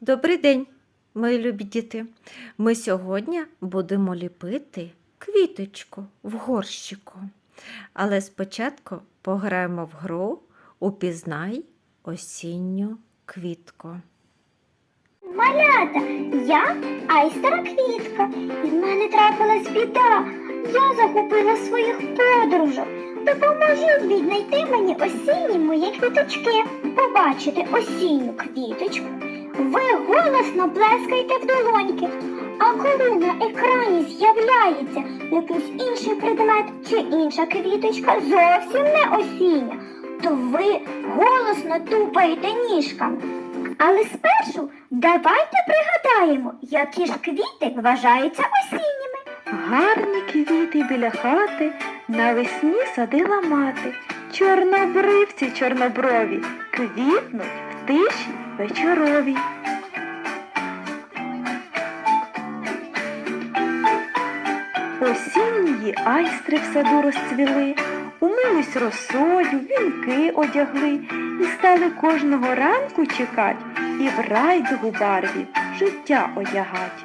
Добрий день, мої любі діти. Ми сьогодні будемо ліпити квіточку в горщику. Але спочатку пограємо в гру Упізнай осінню квітку. Малята, я Айстера Квітка, і в мене трапилась біда. Я загубила своїх подружок. Допоможіть віднайти мені осінні мої квіточки. Побачити осінню квіточку. Ви голосно плескайте в долоньки. А коли на екрані з'являється якийсь інший предмет чи інша квіточка зовсім не осіння, то ви голосно тупаєте ніжками. Але спершу давайте пригадаємо, які ж квіти вважаються осінніми. Гарні квіти біля хати навесні садила мати. Чорнобривці чорноброві квітнуть в тиші вечоровій. Осіннії айстри в саду розцвіли, умились росою, вінки одягли і стали кожного ранку чекать і в райдугу барві життя одягать.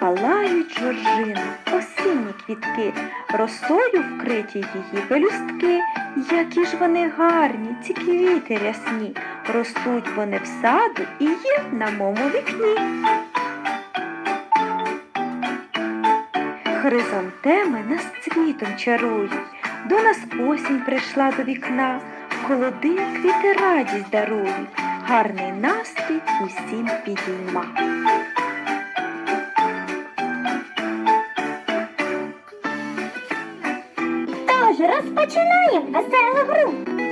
Палають жоржини, осінні квітки, росою вкриті її пелюстки. Які ж вони гарні, ці квіти рясні, ростуть вони в саду і є на мому вікні. Хризантеми нас цвітом чарують, до нас осінь прийшла до вікна, холоди квіти радість дарують, гарний настрій усім підійма. Тож розпочинаємо веселу гру.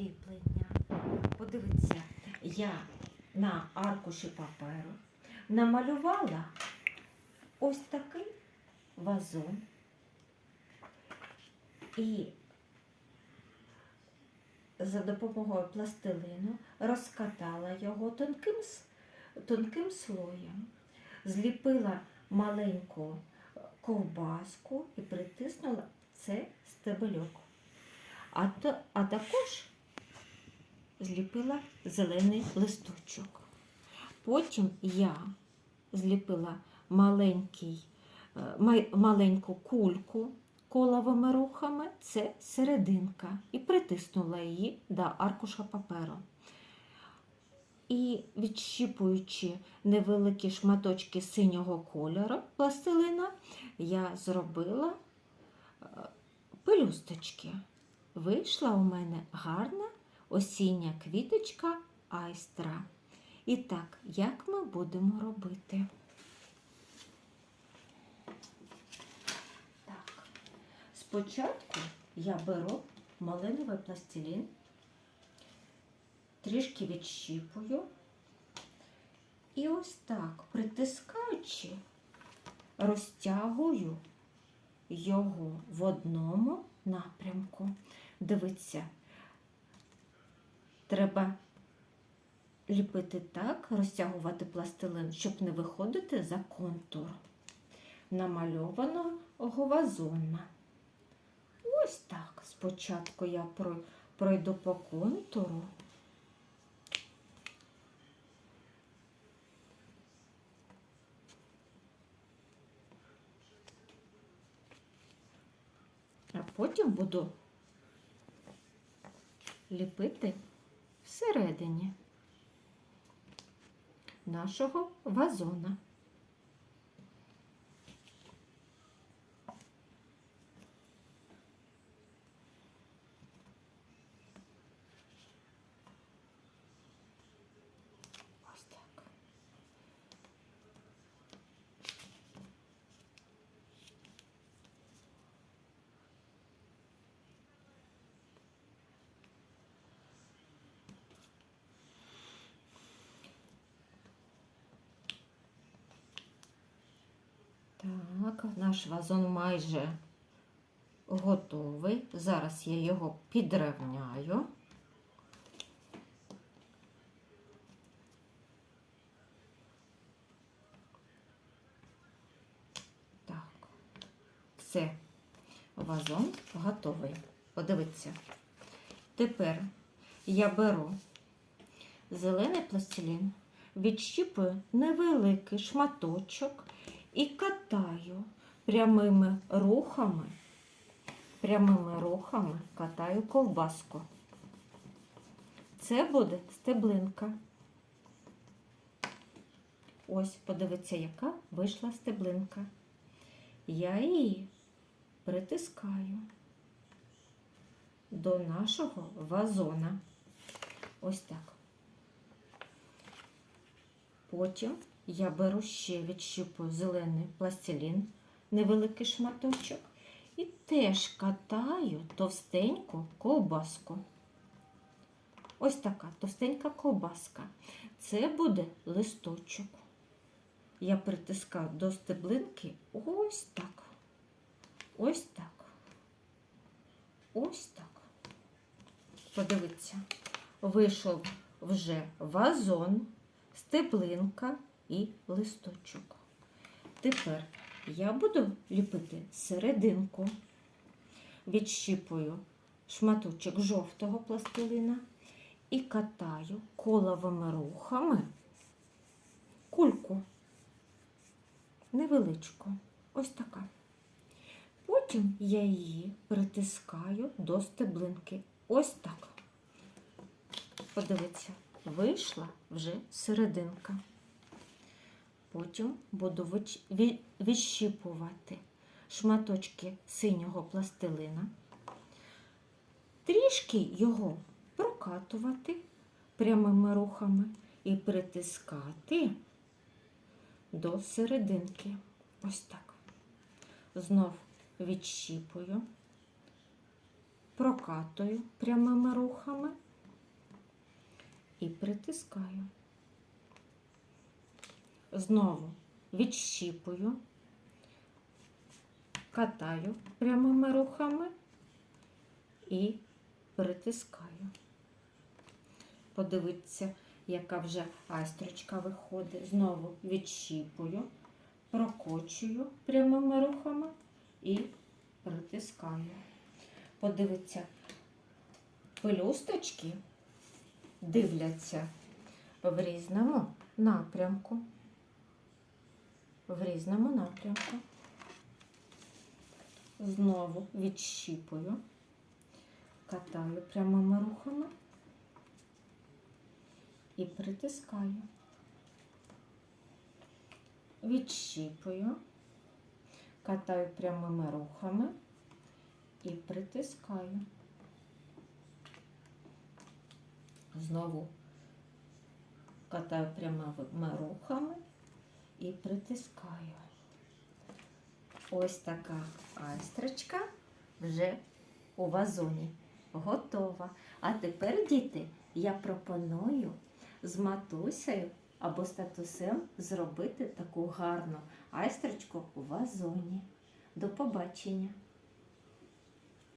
Ліплення. Подивіться, я на аркуші паперу намалювала ось такий вазон і за допомогою пластилину розкатала його тонким, тонким слоєм, зліпила маленьку ковбаску і притиснула це стебельок. А, то, а також зліпила зелений листочок. Потім я зліпила маленький, е, маленьку кульку коловими рухами, це серединка, і притиснула її до аркуша паперу. І відщіпуючи невеликі шматочки синього кольору пластилина, я зробила е, пелюсточки. Вийшла у мене гарна осіння квіточка айстра. І так, як ми будемо робити? Так, спочатку я беру малиновий пластилін, трішки відщіпую. І ось так, притискаючи, розтягую його в одному напрямку. Дивіться, треба ліпити так, розтягувати пластилин, щоб не виходити за контур. намальованого вазона. Ось так. Спочатку я пройду по контуру. А потім буду ліпити всередині нашого вазона. Ось так. Так, наш вазон майже готовий. Зараз я його підрівняю. Так, все, вазон готовий. Подивіться. Тепер я беру зелений пластилін, відщіпую невеликий шматочок і катаю прямими рухами, прямими рухами катаю ковбаску. Це буде стеблинка. Ось, подивіться, яка вийшла стеблинка. Я її притискаю до нашого вазона. Ось так. Потім я беру ще відщипую зелений пластилін, невеликий шматочок, і теж катаю товстеньку ковбаску. Ось така товстенька ковбаска. Це буде листочок. Я притискаю до стеблинки ось так. Ось так. Ось так. Подивіться, вийшов вже вазон, стеблинка і листочок. Тепер я буду ліпити серединку. Відщіпую шматочок жовтого пластилина і катаю коловими рухами кульку невеличку. Ось така. Потім я її притискаю до стеблинки. Ось так. Подивіться, вийшла вже серединка. Потім буду відщіпувати шматочки синього пластилина, трішки його прокатувати прямими рухами і притискати до серединки. Ось так. Знов відщіпую, прокатую прямими рухами і притискаю. Знову відщіпую, катаю прямими рухами і притискаю. Подивіться, яка вже айстрочка виходить. Знову відщіпую, прокочую прямими рухами і притискаю. Подивіться, пелюсточки дивляться в різному напрямку. В різному напрямку. Знову відщіпую, катаю прямими рухами і притискаю. Відщіпую, катаю прямими рухами і притискаю. Знову катаю прямими рухами і притискаю. Ось така айстрочка вже у вазоні готова. А тепер, діти, я пропоную з матусею або з татусем зробити таку гарну айстрочку у вазоні. До побачення!